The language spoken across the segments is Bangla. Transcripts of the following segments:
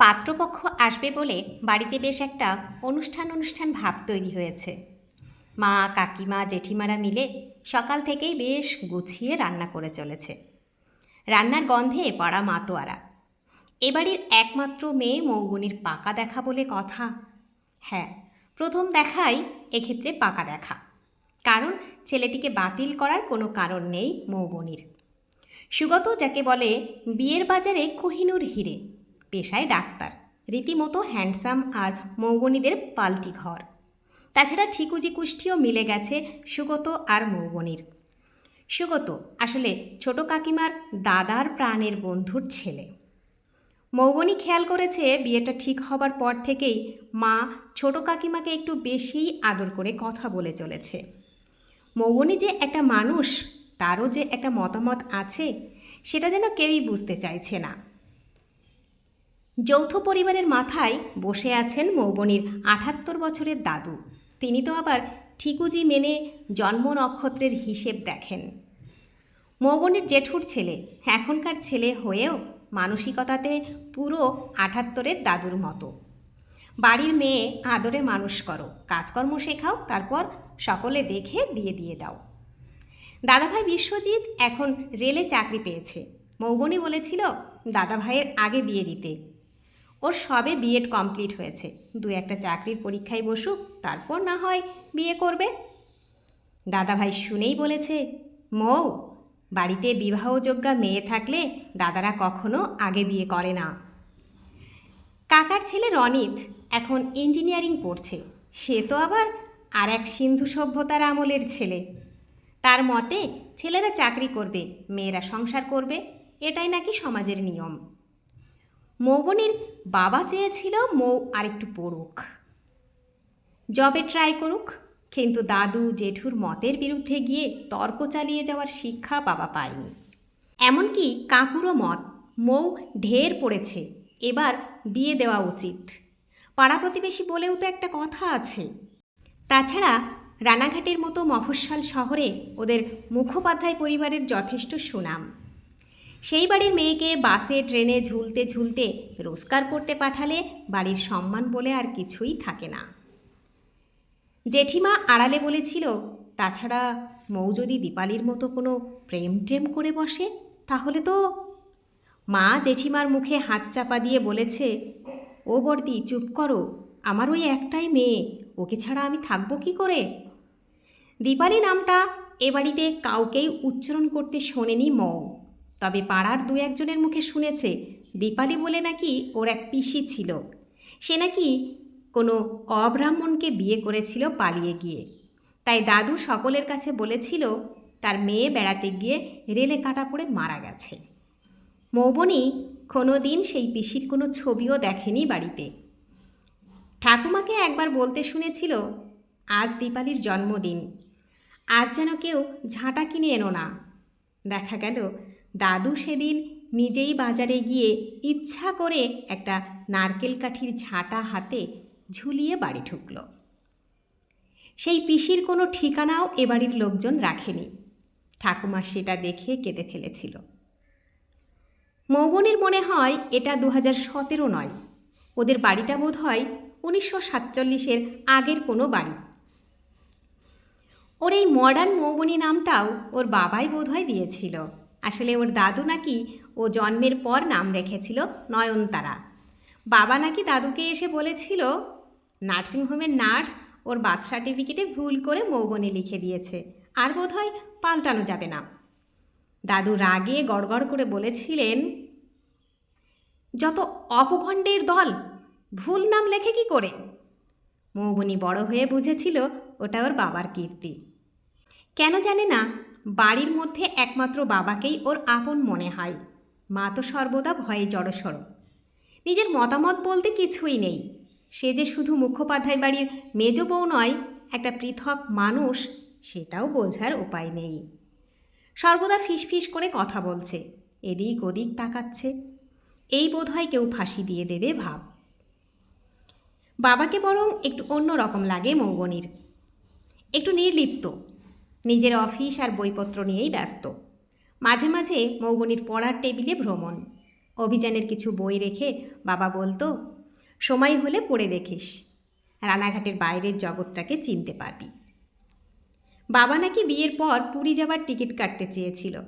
পাত্রপক্ষ আসবে বলে বাড়িতে বেশ একটা অনুষ্ঠান অনুষ্ঠান ভাব তৈরি হয়েছে। মা, কাকিমা, জেঠিমারা মিলে সকাল থেকেই বেশ গুছিয়ে রান্না করে চলেছে। রান্নার গন্ধে পাড়া মাতোয়ারা এবাড়ির একমাত্র মেয়ে মৌগুনির পাকা দেখা বলে কথা। হ্যাঁ প্রথম দেখাই এক্ষেত্রে পাকা দেখা। কারণ ছেলেটিকে বাতিল করার কোনো কারণ নেই মৌবনির সুগত যাকে বলে বিয়ের বাজারে কোহিনুর হিরে। পেশায় ডাক্তার, রীতিমতো হ্যান্ডসাম আর মৌবনীদের পাল্টি ঘর। তাছাড়া ঠিকুজি কুষ্টিও মিলে গেছে সুগত আর মৌবনির। সুগত আসলে ছোট কাকিমার দাদার প্রাণের বন্ধুর ছেলে। মৌবনি খেয়াল করেছে বিয়েটা ঠিক হবার পর থেকেই মা ছোট কাকিমাকে একটু বেশিই আদর করে কথা বলে চলেছে। মৌবনি যে একটা মানুষ, তারও যে একটা মতামত আছে, সেটা যেন কেউই বুঝতে চাইছে না। যৌথ পরিবারের মাথায় বসে আছেন মৌবনির আঠাত্তর বছরের দাদু। তিনি তো আবার ঠিকুজি মেনে জন্ম নক্ষত্রের হিসেব দেখেন। মৌবনির জেঠুর ছেলে, এখনকার ছেলে হয়েও মানসিকতাতে পুরো আঠাত্তরের দাদুর মতো। বাড়ির মেয়ে আদরে মানুষ করো, কাজকর্ম শেখাও, তারপর সকলে দেখে বিয়ে দিয়ে দাও। দাদাভাই বিশ্বজিৎ এখন রেলে চাকরি পেয়েছে। মৌবনি বলেছিল, দাদাভাইয়ের আগে বিয়ে দিতে। ওর সবে বিএড কমপ্লিট হয়েছে। দু একটা চাকরির পরীক্ষায় বসুক, তারপর না হয় বিয়ে করবে। দাদাভাই শুনেই বলেছে, মৌ, বাড়িতে বিবাহযোগ্যা মেয়ে থাকলে দাদারা কখনো আগে বিয়ে করে না। কাকার ছেলে রনিত এখন ইঞ্জিনিয়ারিং পড়ছে। সে তো আবার আর এক সিন্ধু সভ্যতার আমলের ছেলে। তার মতে, ছেলেরা চাকরি করবে, মেয়েরা সংসার করবে, এটাই নাকি সমাজের নিয়ম। মৌবনির বাবা চেয়েছিল মৌ আরেকটু পড়ুক। জবে ট্রাই করুক, কিন্তু দাদু জেঠুর মতের বিরুদ্ধে গিয়ে তর্ক চালিয়ে যাওয়ার শিক্ষা বাবা পায়নি। এমনকি কাকুরও মত, মৌ ঢের পড়েছে, এবার দিয়ে দেওয়া উচিত। পাড়া প্রতিবেশী বলেও তো একটা কথা আছে। তাছাড়া রানাঘাটের মতো মফস্বল শহরে ওদের মুখোপাধ্যায় পরিবারের যথেষ্ট সুনাম। সেই বাড়ির মেয়েকে বাসে, ট্রেনে ঝুলতে ঝুলতে রোজগার করতে পাঠালে বাড়ির সম্মান বলে আর কিছুই থাকে না। জেঠিমা আড়ালে বলেছিল, তাছাড়া মৌ যদি দীপালির মতো কোনো প্রেম ট্রেম করে বসে, তাহলে তো মা জেঠিমার মুখে হাত চাপা দিয়ে বলেছে, ও বর্দি চুপ করো, আমার ওই একটাই মেয়ে, ওকে ছাড়া আমি থাকব কি করে দীপালি নামটা এ বাড়িতে কাউকেই উচ্চারণ করতে শোনেনি মৌ। তবে পাড়ার দু একজনের মুখে শুনেছে, দীপালি বলে নাকি ওর এক পিসি ছিল। সে নাকি কোনো অব্রাহ্মণকে বিয়ে করেছিল পালিয়ে গিয়ে। তাই দাদু সকলের কাছে বলেছিল, তার মেয়ে বেড়াতে গিয়ে রেলে কাটা পড়ে মারা গেছে। মৌবনি কোনো দিন সেই পিসির কোনো ছবিও দেখেনি বাড়িতে। ঠাকুমাকে একবার বলতে শুনেছিল, আজ দীপালির জন্মদিন। আর যেন কেউ ঝাঁটা কিনে এনো না। দেখা গেল দাদু সেদিন নিজেই বাজারে গিয়ে ইচ্ছা করে একটা নারকেল কাঠির ঝাঁটা হাতে ঝুলিয়ে বাড়ি ঢুকল। সেই পিসির কোনো ঠিকানাও এ বাড়ির লোকজন রাখেনি। ঠাকুমা সেটা দেখে কেঁদে ফেলেছিল। মৌবনির মনে হয় এটা দু হাজার সতেরো নয়। ওদের বাড়িটা বোধ হয় উনিশশো সাতচল্লিশের আগের কোনো বাড়ি। ওর এই মডার্ন মৌবনি নামটাও ওর বাবাই বোধহয় দিয়েছিল। আসলে ওর দাদু নাকি ও জন্মের পর নাম রেখেছিল নয়নতারা। বাবা নাকি দাদুকে এসে বলেছিল নার্সিংহোমের নার্স ওর বার্থ সার্টিফিকেটে ভুল করে মৌবনি লিখে দিয়েছে, আর বোধহয় পাল্টানো যাবে না। দাদু রাগে গড়গড় করে বলেছিলেন, যত অপখণ্ডের দল, ভুল নাম লেখে কি করে? মৌবনি বড় হয়ে বুঝেছিল ওটা ওর বাবার কীর্তি। কেন জানে না বাড়ির মধ্যে একমাত্র বাবাকেই ওর আপন মনে হয়। মা তো সর্বদা ভয়ে জড়সড়। নিজের মতামত বলতে কিছুই নেই। সে যে শুধু মুখোপাধ্যায় বাড়ির মেজ বউ নয়, একটা পৃথক মানুষ, সেটাও বোঝার উপায় নেই। সর্বদা ফিসফিস করে কথা বলছে, এদিক ওদিক তাকাচ্ছে। এই বোধহয় কেউ ফাঁসি দিয়ে দেবে ভাব। বাবাকে বরং একটু অন্য রকম লাগে মৌবনির। একটু নির্লিপ্ত নিজের অফিস আর বইপত্র নিয়েই ব্যস্ত। মাঝে মাঝে মৌবনির পড়ার টেবিলে ভ্রমণ। অভিযানের কিছু বই রেখে বাবা বলতো, সময় হলে পড়ে দেখিস। রানাঘাটের বাইরের জগৎটাকে চিনতে পারবি। বাবা নাকি বিয়ের পর পুরী যাবার টিকিট কাটতে চেয়েছিল।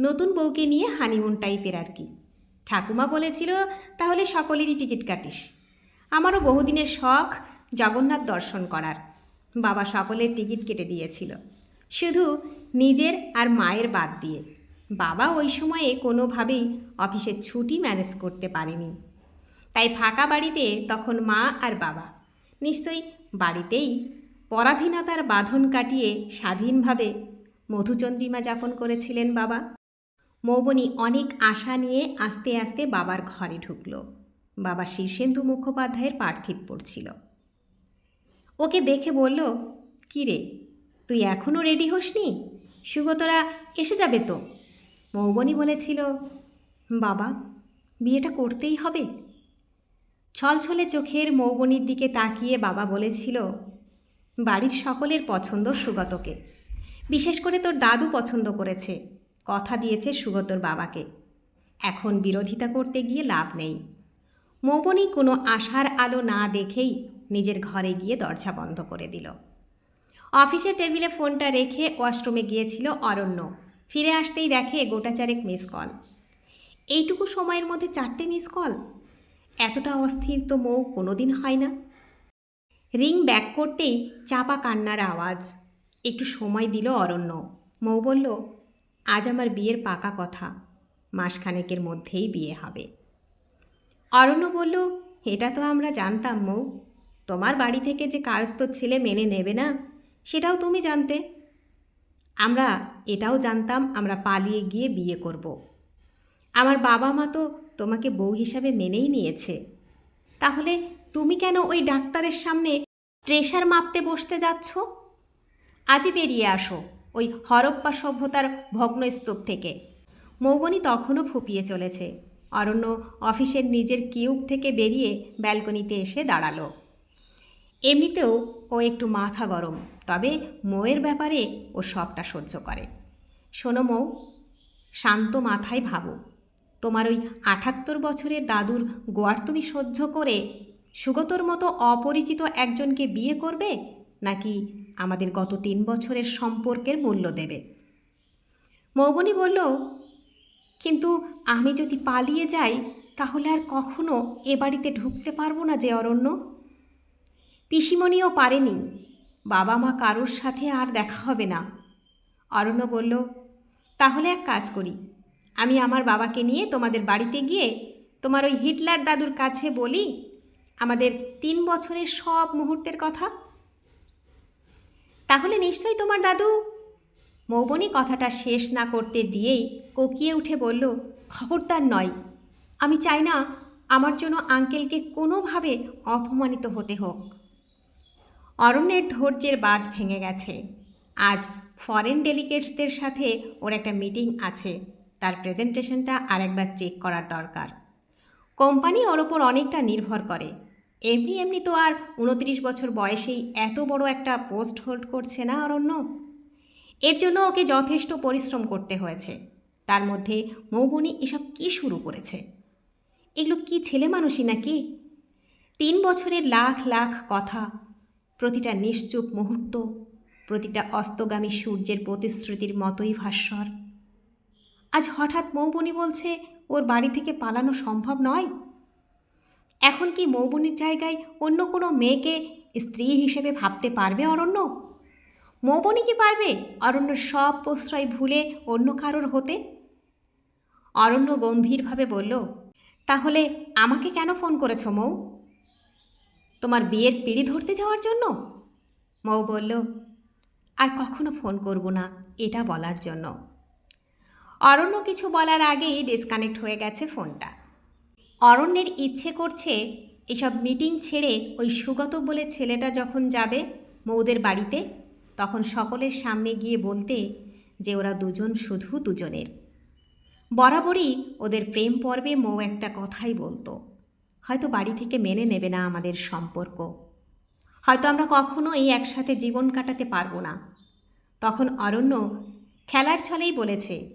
নতুন বউকে নিয়ে হানিমুন টাইপের আর কি? ঠাকুমা বলেছিল, তাহলে সকলেরই টিকিট কাটিস। আমারও বহুদিনের শখ জগন্নাথ দর্শন করার। বাবা সকলের টিকিট কেটে দিয়েছিল। শুধু নিজের আর মায়ের বাদ দিয়ে। বাবা ওই সময়ে কোনোভাবেই অফিসের ছুটি ম্যানেজ করতে পারেনি। তাই ফাঁকা বাড়িতে তখন মা আর বাবা। নিশ্চয়ই বাড়িতেই পরাধীনতার বাঁধন কাটিয়ে স্বাধীনভাবে মধুচন্দ্রিমা যাপন করেছিলেন বাবা। মৌবনি অনেক আশা নিয়ে আস্তে আস্তে বাবার ঘরে ঢুকল। বাবা শীর্ষেন্দু মুখোপাধ্যায়ের পার্থিব পড়ছিল। ওকে দেখে বলল, "কী রে তুই এখনও রেডি হসনি? সুগতরা এসে যাবে তো? মৌবনি বলেছিল, বাবা, বিয়েটা করতেই হবে। ছলছলে চোখের মৌবনির দিকে তাকিয়ে বাবা বলেছিল, বাড়ির সকলের পছন্দ সুগতকে বিশেষ করে তোর দাদু পছন্দ করেছে। কথা দিয়েছে সুগতর বাবাকে। এখন বিরোধিতা করতে গিয়ে লাভ নেই। মৌবনি কোনো আশার আলো না দেখেই নিজের ঘরে গিয়ে দরজা বন্ধ করে দিল। অফিসের টেবিলে ফোনটা রেখে ওয়াশরুমে গিয়েছিল অরণ্য। ফিরে আসতেই দেখে গোটা চারেক মিস কল। এইটুকু সময়ের মধ্যে চারটে মিস কল? এতটা অস্থির তো মৌ কোনোদিন হয় না। রিং ব্যাক করতেই চাপা কান্নার আওয়াজ। একটু সময় দিল অরণ্য। মৌ বলল, আজ আমার বিয়ের পাকা কথা। মাসখানেকের মধ্যেই বিয়ে হবে। অরণ্য বলল, এটা তো আমরা জানতাম মৌ। তোমার বাড়ি থেকে যে কায়স্থ ছেলে মেনে নেবে না সেটাও তুমি জানতে। আমরা এটাও জানতাম, আমরা পালিয়ে গিয়ে বিয়ে করব। আমার বাবা মা তো তোমাকে বউ হিসাবে মেনেই নিয়েছে। তাহলে তুমি কেন ওই ডাক্তারের সামনে প্রেশার মাপতে বসতে যাচ্ছ? আজই বেরিয়ে আসো ওই হরপ্পা সভ্যতার ভগ্নস্তূপ থেকে। মৌবনি তখনও ফুপিয়ে চলেছে। অরণ্য অফিসের নিজের কিউব থেকে বেরিয়ে ব্যালকনিতে এসে দাঁড়াল। এমনিতেও ও একটু মাথা গরম। তবে মৌয়ের ব্যাপারে ও সবটা সহ্য করে। শোনো মৌ, শান্ত মাথায় ভাবো। তোমার ওই আটাত্তর বছরের দাদুর গোয়ার তুমি সহ্য করে সুগতর মতো অপরিচিত একজনকে বিয়ে করবে নাকি আমাদের গত তিন বছরের সম্পর্কের মূল্য দেবে? মৌবনি বলল, কিন্তু আমি যদি পালিয়ে যাই, তাহলে আর কখনো এ বাড়িতে ঢুকতে পারব না যে অরণ্য। পিসিমণিও পারেনি বাবা মা কারোর সাথে আর দেখা হবে না। অরণ্য বলল, তাহলে এক কাজ করি। আমি আমার বাবাকে নিয়ে তোমাদের বাড়িতে গিয়ে তোমার ওই হিটলার দাদুর কাছে বলি আমাদের তিন বছরের সব মুহূর্তের কথা। তাহলে নিশ্চয়ই তোমার দাদু মৌবনি কথাটা শেষ না করতে দিয়েই কোকিয়ে উঠে বলল, খবরদার নয়। আমি চাই না আমার জন্য আঙ্কেলকে কোনোভাবে অপমানিত হতে হোক। অরণ্যের ধৈর্যের বাঁধ ভেঙে গেছে। আজ ফরেন ডেলিগেটসদের সাথে ওর একটা মিটিং আছে। তার প্রেজেন্টেশনটা আরেকবার চেক করার দরকার। কোম্পানি ওর ওপর অনেকটা নির্ভর করে। এমনি এমনি তো আর উনত্রিশ বছর বয়সেই এত বড় একটা পোস্ট হোল্ড করছে না অরণ্য? এর জন্য ওকে যথেষ্ট পরিশ্রম করতে হয়েছে। তার মধ্যে মৌবনি এসব কি শুরু করেছে? এগুলো কি ছেলে মানুষই নাকি? তিন বছরের লাখ লাখ কথা প্রতিটা নিশ্চুপ মুহূর্ত, প্রতিটা অস্তগামী সূর্যের প্রতিশ্রুতির মতোই ভাস্বর। আজ হঠাৎ মৌবনি বলছে, ওর বাড়ি থেকে পালানো সম্ভব নয়? এখন কি মৌবনির জায়গায় অন্য কোনো মেয়েকে স্ত্রী হিসেবে ভাবতে পারবে অরণ্য? মৌবনি কি পারবে অরণ্যর সব প্রশ্রয় ভুলে অন্য কারোর হতে? অরণ্য গম্ভীরভাবে বলল, তাহলে আমাকে কেন ফোন করেছ মৌ? তোমার বিয়ের পিড়ি ধরতে যাওয়ার জন্য? মৌ বলল, আর কখনো ফোন করব না, এটা বলার জন্য। অরণ্য কিছু বলার আগেই ডিসকানেক্ট হয়ে গেছে ফোনটা। অরণ্যের ইচ্ছে করছে এসব মিটিং ছেড়ে ওই সুগত বলে ছেলেটা যখন যাবে মৌদের বাড়িতে, তখন সকলের সামনে গিয়ে বলতে যে ওরা দুজন শুধু দুজনের। বরাবরই ওদের প্রেম পর্বে মৌ একটা কথাই বলতো। হয়তো বাড়ি থেকে মেনে নেবে না আমাদের সম্পর্ক। হয়তো আমরা কখনো এই একসাথে জীবন কাটাতে পারব না। তখন অরণ্য খেলার ছলেই বলেছে,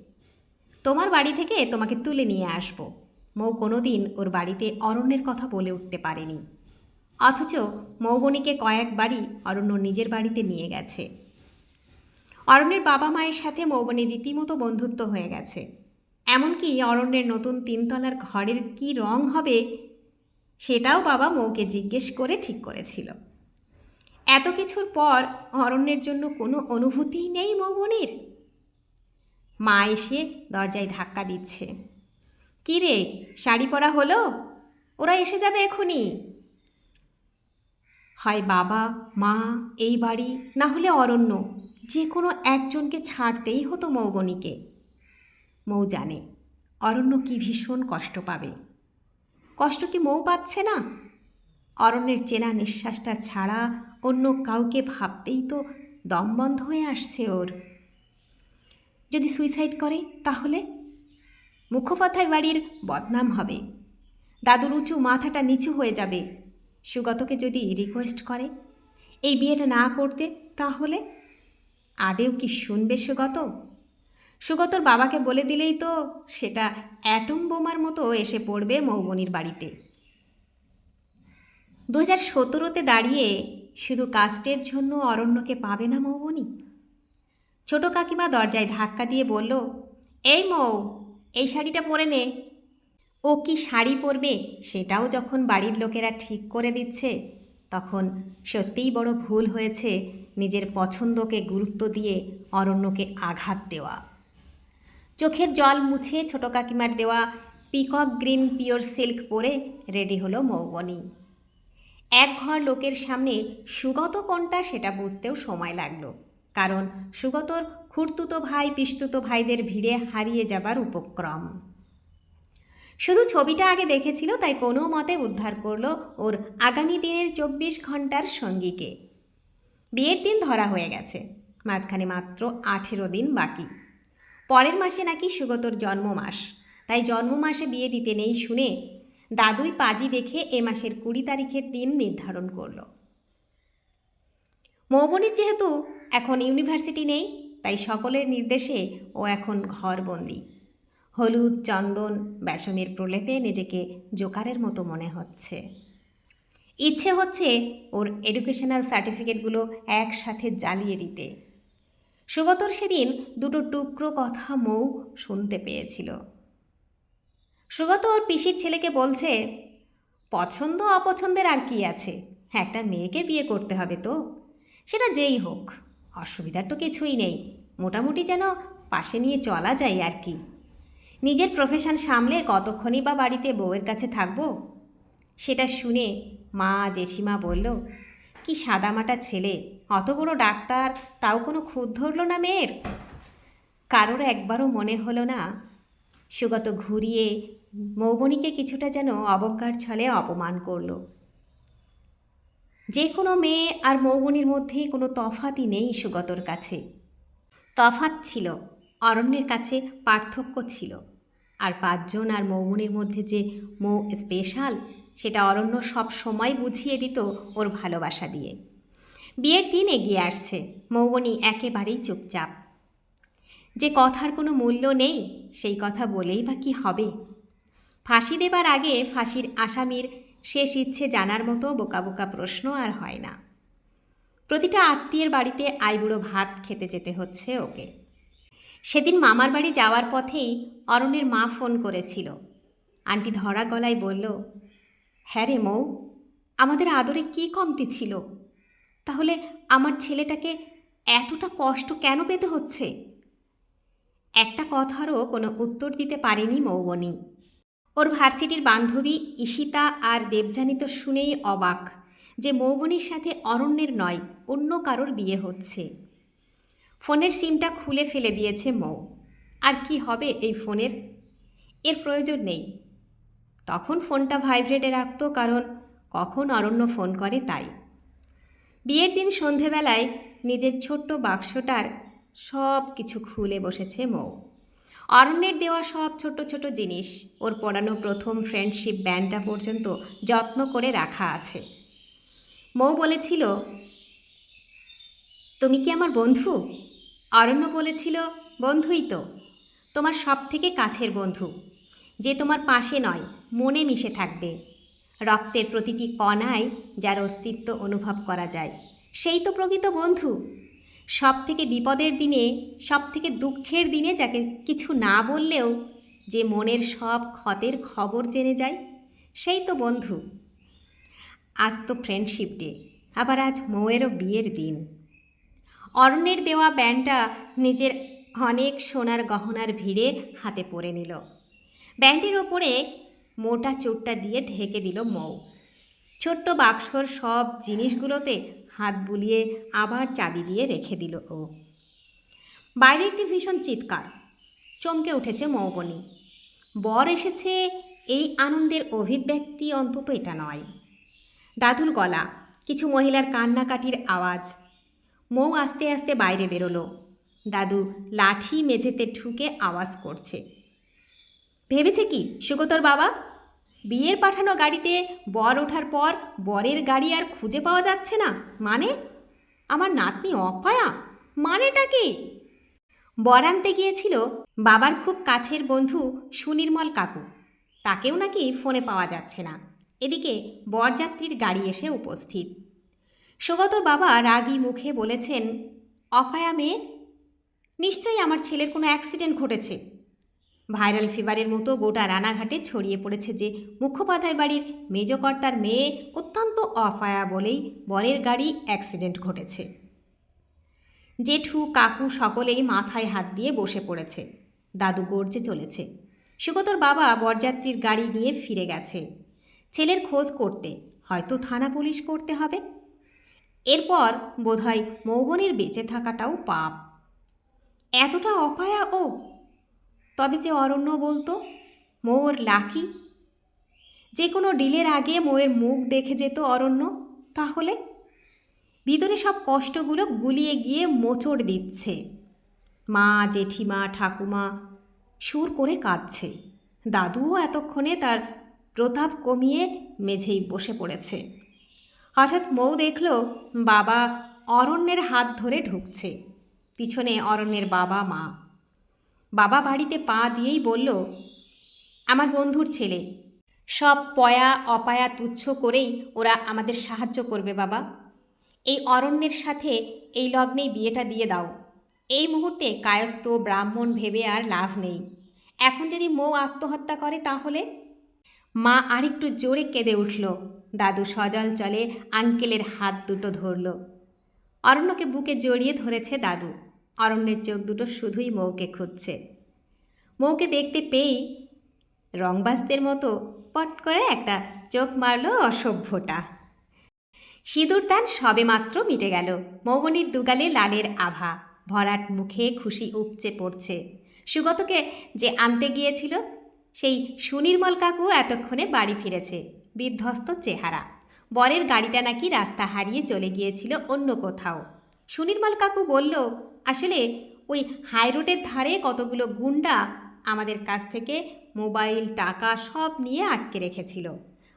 তোমার বাড়ি থেকে তোমাকে তুলে নিয়ে আসব। মৌ কোনোদিন ওর বাড়িতে অরণ্যের কথা বলে উঠতে পারেনি। অথচ মৌবনীকে কয়েকবারই অরণ্য নিজের বাড়িতে নিয়ে গেছে। অরণ্যের বাবা মায়ের সাথে মৌবনীর রীতিমতো বন্ধুত্ব হয়ে গেছে। এমনকি অরণ্যের নতুন তিনতলার ঘরের কি রং হবে সেটাও বাবা মৌকে জিজ্ঞেস করে ঠিক করেছিল। এত কিছুর পর অরণ্যের জন্য কোনো অনুভূতিই নেই মৌবনির মা এসে দরজায় ধাক্কা দিচ্ছে। কী রে, শাড়ি পরা হলো? ওরা এসে যাবে এখনই হয় বাবা, মা, এই বাড়ি, না হলে অরণ্য যে কোনো একজনকে ছাড়তেই হতো মৌবনীকে মৌ জানে, অরণ্য কি ভীষণ কষ্ট পাবে। কষ্ট কি মৌ পাচ্ছে না? অরণ্যের চেনা নিঃশ্বাসটা ছাড়া অন্য কাউকে ভাবতেই তো দম বন্ধ হয়ে আসছে ওর। যদি সুইসাইড করে, তাহলে? মুখোপাধ্যায় বাড়ির বদনাম হবে। দাদুর উঁচু মাথাটা নিচু হয়ে যাবে। সুগতকে যদি রিকোয়েস্ট করে, এই বিয়েটা না করতে, তাহলে? আদেও কি শুনবে সুগত? সুগতর বাবাকে বলে দিলেই তো সেটা অ্যাটম বোমার মতো এসে পড়বে মৌবনির বাড়িতে। দু হাজার সতেরোতে দাঁড়িয়ে শুধু কাস্টের জন্য অরণ্যকে পাবে না মৌবনি ছোট কাকিমা দরজায় ধাক্কা দিয়ে বলল, এই মৌ, এই শাড়িটা পরে নে। ও কি শাড়ি পরবে সেটাও যখন বাড়ির লোকেরা ঠিক করে দিচ্ছে, তখন সত্যিই বড় ভুল হয়েছে নিজের পছন্দকে গুরুত্ব দিয়ে অরণ্যকে আঘাত দেওয়া। চোখের জল মুছে ছোট কাকিমার দেওয়া পিকক গ্রিন পিওর সিল্ক পরে রেডি হলো মৌবনি। এক ঘর লোকের সামনে সুগত কোনটা সেটা বুঝতেও সময় লাগল, কারণ সুগতর খুঁড়তুতো ভাই, পিস্তুতো ভাইদের ভিড়ে হারিয়ে যাবার উপক্রম। শুধু ছবিটা আগে দেখেছিল, তাই কোনো মতে উদ্ধার করল ওর আগামী দিনের চব্বিশ ঘণ্টার সঙ্গীকে। বিয়ের দিন ধরা হয়ে গেছে, মাঝখানে মাত্র আঠেরো দিন বাকি। পরের মাসে নাকি সুগতর জন্ম মাস তাই জন্ম মাসে বিয়ে দিতে নেই শুনে দাদুই পাজি দেখে এ মাসের কুড়ি তারিখের দিন নির্ধারণ করল। মৌবনির যেহেতু এখন ইউনিভার্সিটি নেই, তাই সকলের নির্দেশে ও এখন ঘরবন্দি। হলুদ, চন্দন, বেসনের প্রলেপে নিজেকে জোকারের মতো মনে হচ্ছে। ইচ্ছে হচ্ছে ওর এডুকেশনাল সার্টিফিকেটগুলো একসাথে জ্বালিয়ে দিতে। সুগতর সেদিন দুটো টুকরো কথা মৌ শুনতে পেয়েছিল। সুগত ওর পিসির ছেলেকে বলছে, পছন্দ অপছন্দের আর কি আছে? একটা মেয়েকে বিয়ে করতে হবে তো। সেটা যেই হোক, অসুবিধার তো কিছুই নেই। মোটামুটি যেন পাশে নিয়ে চলা যায় আর কি। নিজের প্রফেশন সামলে কতক্ষণই বা বাড়িতে বউয়ের কাছে থাকব? সেটা শুনে মা জেঠিমা বলল কি সাদামাটা ছেলে? অত বড় ডাক্তার, তাও কোনো খুঁত ধরল না মেয়ের? কারোর একবারও মনে হলো না। সুগত ঘুরিয়ে মৌবনীকে কিছুটা যেন অবজ্ঞার ছলে অপমান করল। যে কোনো মেয়ে আর মৌবনির মধ্যে কোনো তফাতই নেই সুগতর কাছে। তফাত ছিল, অরণ্যের কাছে পার্থক্য ছিল। আর পাঁচজন আর মৌবনির মধ্যে যে মৌ স্পেশাল সেটা অরণ্য সব সময় বুঝিয়ে দিত ওর ভালোবাসা দিয়ে। বিয়ের দিন এগিয়ে আসছে, মৌবনি একেবারেই চুপচাপ। যে কথার কোনো মূল্য নেই, সেই কথা বলেই বা কি হবে? ফাঁসি দেবার আগে ফাঁসির আসামির শেষ ইচ্ছে জানার মতো বোকা বোকা প্রশ্ন আর হয় না। প্রতিটা আত্মীয়ের বাড়িতে আইবুড়ো ভাত খেতে যেতে হচ্ছে ওকে। সেদিন মামার বাড়ি যাওয়ার পথেই অরণের মা ফোন করেছিল। আন্টি ধরা গলায় বলল হ্যাঁ রে মৌ, আমাদের আদরে কী কমতি ছিল? তাহলে আমার ছেলেটাকে এতটা কষ্ট কেন পেতে হচ্ছে? একটা কথারও কোনো উত্তর দিতে পারেনি মৌবনি। ওর ভার্সিটির বান্ধবী ঈশিতা আর দেবযানী তো শুনেই অবাক যে মৌবনির সাথে অরণ্যের নয়, অন্য কারোর বিয়ে হচ্ছে। ফোনের সিমটা খুলে ফেলে দিয়েছে মৌ। আর কি হবে এই ফোনের? এর প্রয়োজন নেই। তখন ফোনটা ভাইব্রেটে রাখত কারণ কখন অরণ্য ফোন করে তাই। বিয়ের দিন সন্ধেবেলায় নিজের ছোট্ট বাক্সটার সব কিছু খুলে বসেছে মৌ। অরণ্যের দেওয়া সব ছোট ছোট জিনিস, ওর পড়ানো প্রথম ফ্রেন্ডশিপ ব্যান্ডটা পর্যন্ত যত্ন করে রাখা আছে। মৌ বলেছিল, তুমি কি আমার বন্ধু? অরণ্য বলেছিল, বন্ধুই তো। তোমার সব থেকে কাছের বন্ধু। যে তোমার পাশে নয়, মনে মিশে থাকবে। রক্তের প্রতিটি কণায় যার অস্তিত্ব অনুভব করা যায়। সেই তো প্রকৃত বন্ধু। সব থেকে বিপদের দিনে সব থেকে দুঃখের দিনে যাকে কিছু না বললেও যে মনের সব ক্ষতের খবর জেনে যায়, সেই তো বন্ধু। আজ তো ফ্রেন্ডশিপ ডে আবার আজ মৌয়েরও বিয়ের দিন। অরণ্যের দেওয়া ব্যান্ডটা নিজের অনেক সোনার গহনার ভিড়ে হাতে পরে নিল। ব্যান্ডের ওপরে মোটা চোটটা দিয়ে ঢেকে দিল মৌ। ছোট্ট বাক্সর সব জিনিসগুলোতে হাত বুলিয়ে আবার চাবি দিয়ে রেখে দিল ও। বাইরে একটি ভীষণ চিৎকার। চমকে উঠেছে মৌবনী। বর এসেছে, এই আনন্দের অভিব্যক্তি অন্তত এটা নয়। দাদুর গলা, কিছু মহিলার কান্নাকাটির আওয়াজ। মৌ আস্তে আস্তে বাইরে বেরোলো। দাদু লাঠি মেঝেতে ঠুকে আওয়াজ করছে। ভেবেছে কি, সুগতর বাবা? বিয়ের পাঠানো গাড়িতে বর ওঠার পর বরের গাড়ি আর খুঁজে পাওয়া যাচ্ছে না। মানে? আমার নাতনি অপায়া। মানেটা কি? বর আনতে গিয়েছিল বাবার খুব কাছের বন্ধু সুনির্মল কাকু। তাকেও নাকি ফোনে পাওয়া যাচ্ছে না। এদিকে বরযাত্রীর গাড়ি এসে উপস্থিত। সুগতর বাবা রাগী মুখে বলেছেন, অপায়া মেয়ে, নিশ্চয়ই আমার ছেলের কোনো অ্যাক্সিডেন্ট ঘটেছে। ভাইরাল ফিভারের মতো গোটা রানাঘাটে ছড়িয়ে পড়েছে যে মুখোপাধ্যায় বাড়ির মেজকর্তার মেয়ে অত্যন্ত অফায়া বলেই বরের গাড়ি অ্যাক্সিডেন্ট ঘটেছে। জেঠু, কাকু সকলেই মাথায় হাত দিয়ে বসে পড়েছে। দাদু গর্জে চলেছে। সুগতর বাবা বরযাত্রীর গাড়ি নিয়ে ফিরে গেছে। ছেলের খোঁজ করতে, হয়তো থানা পুলিশ করতে হবে। এরপর বোধহয় মৌবনের বেঁচে থাকাটাও পাপ। এতটা অপায়া ও তবে যে অরণ্য বলতো, মৌর লাকি? যে কোনো ডিলের আগে মৌয়ের মুখ দেখে যেত অরণ্য, তাহলে? ভিতরে সব কষ্টগুলো গুলিয়ে গিয়ে মোচড় দিচ্ছে। মা, জেঠিমা, ঠাকুমা সুর করে কাঁদছে। দাদুও এতক্ষণে তার প্রতাপ কমিয়ে মেঝেই বসে পড়েছে। হঠাৎ মৌ দেখল, বাবা অরণ্যের হাত ধরে ঢুকছে। পিছনে অরণ্যের বাবা, মা। বাবা বাড়িতে পা দিয়েই বলল, আমার বন্ধুর ছেলে। সব পয়া, অপায়া, তুচ্ছ করেই ওরা আমাদের সাহায্য করবে বাবা। এই অরণ্যের সাথে এই লগ্নেই বিয়েটা দিয়ে দাও। এই মুহূর্তে কায়স্থ, ব্রাহ্মণ ভেবে আর লাভ নেই। এখন যদি মৌ আত্মহত্যা করে তাহলে? মা আরেকটু জোরে কেঁদে উঠল। দাদু সজল চলে আঙ্কেলের হাত দুটো ধরল। অরণ্যকে বুকে জড়িয়ে ধরেছে দাদু। অরণ্যের চোখ দুটো শুধুই মৌকে খুঁজছে। মৌকে দেখতে পেয়েই রংবাজদের মতো পট করে একটা চোখ মারল অসভ্যটা। সিঁদুর দান সবে মাত্র মিটে গেল। মৌবনির দুগালে লালের আভা, ভরাট মুখে খুশি উপচে পড়ছে। সুগতকে যে আনতে গিয়েছিল, সেই সুনির্মল কাকু এতক্ষণে বাড়ি ফিরেছে, বিধ্বস্ত চেহারা। বরের গাড়িটা নাকি রাস্তা হারিয়ে চলে গিয়েছিল অন্য কোথাও। সুনির্মল কাকু বলল, আসলে ওই হাইরোডের ধারে কতগুলো গুন্ডা আমাদের কাছ থেকে মোবাইল, টাকা সব নিয়ে আটকে রেখেছিল।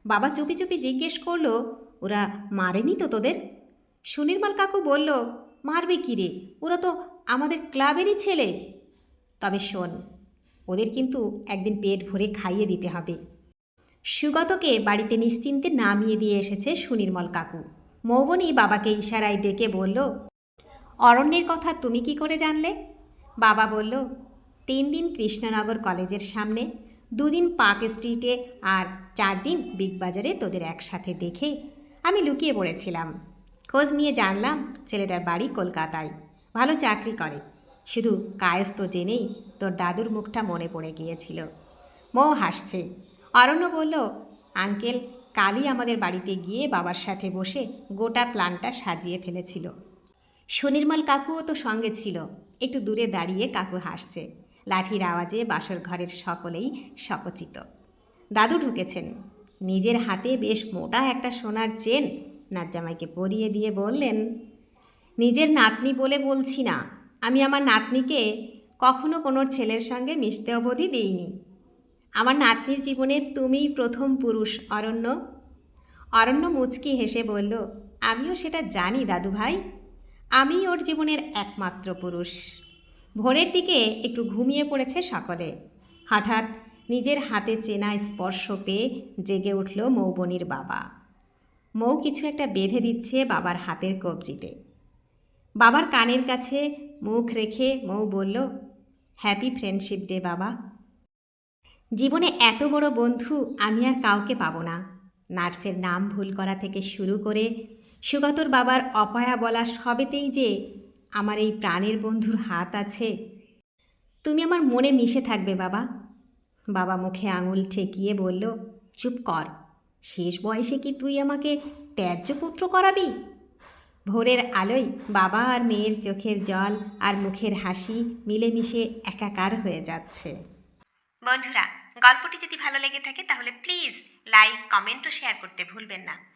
বাবা চুপি চুপি জিজ্ঞেস করল, ওরা মারেনি তো তোদের? সুনির্মল কাকু বলল, মারবে কি রে? ওরা তো আমাদের ক্লাবেরই ছেলে। তবে শোন, ওদের কিন্তু একদিন পেট ভরে খাইয়ে দিতে হবে। সুগতকে বাড়িতে নিশ্চিন্তে নামিয়ে দিয়ে এসেছে সুনির্মল কাকু। মৌবনী বাবাকে ইশারায় ডেকে বলল অরণ্যের কথা তুমি কি করে জানলে? বাবা বলল, তিন দিন কৃষ্ণনগর কলেজের সামনে, দুদিন পার্ক স্ট্রিটে আর চার দিন বিগ বাজারে তোদের একসাথে দেখে আমি লুকিয়ে পড়েছিলাম। খোঁজ নিয়ে জানলাম ছেলেটার বাড়ি কলকাতায়। ভালো চাকরি করে। শুধু কায়স্ত জেনেই তোর দাদুর মুখটা মনে পড়ে গিয়েছিল। মৌ হাসছে। অরণ্য বলল, আঙ্কেল, কালই আমাদের বাড়িতে গিয়ে বাবার সাথে বসে গোটা প্ল্যানটা সাজিয়ে ফেলেছিল। সুনির্মল কাকুও তো সঙ্গে ছিল। একটু দূরে দাঁড়িয়ে কাকু হাসছে। লাঠির আওয়াজে বাসর ঘরের সকলেই সকচিত দাদু ঢুকেছেন। নিজের হাতে বেশ মোটা একটা সোনার চেন নাজ্জামাইকে পরিয়ে দিয়ে বললেন, নিজের নাতনি বলে বলছি না। আমি আমার নাতনিকে কখনো কোনো ছেলের সঙ্গে মিশতে অবধি দিইনি। আমার নাতনির জীবনে তুমিই প্রথম পুরুষ, অরণ্য। অরণ্য মুচকি হেসে বলল, আমিও সেটা জানি দাদু ভাই আমি ওর জীবনের একমাত্র পুরুষ। ভোরের দিকে একটু ঘুমিয়ে পড়েছে সকলে। হঠাৎ নিজের হাতে চেনা স্পর্শ পেয়ে জেগে উঠল মৌবনির বাবা। মৌ কিছু একটা বেঁধে দিচ্ছে বাবার হাতের কবজিতে। বাবার কানের কাছে মুখ রেখে মৌ বলল হ্যাপি ফ্রেন্ডশিপ ডে বাবা। জীবনে এত বড় বন্ধু আমি আর কাউকে পাবো না। নার্সের নাম ভুল করা থেকে শুরু করে সুগতর বাবার অপয়া বলা সবেতেই যে আমার এই প্রাণের বন্ধুর হাত আছে। তুমি আমার মনে মিশে থাকবে, বাবা। বাবা মুখে আঙুল ঠেকিয়ে বলল, চুপ কর। শেষ বয়সে কি তুই আমাকে ত্যায্য পুত্র করাবি? ভোরের আলোয় বাবা আর মেয়ের চোখের জল আর মুখের হাসি মিলেমিশে একাকার হয়ে যাচ্ছে। বন্ধুরা, গল্পটি যদি ভালো লেগে থাকে তাহলে প্লিজ লাইক, কমেন্ট ও শেয়ার করতে ভুলবেন না।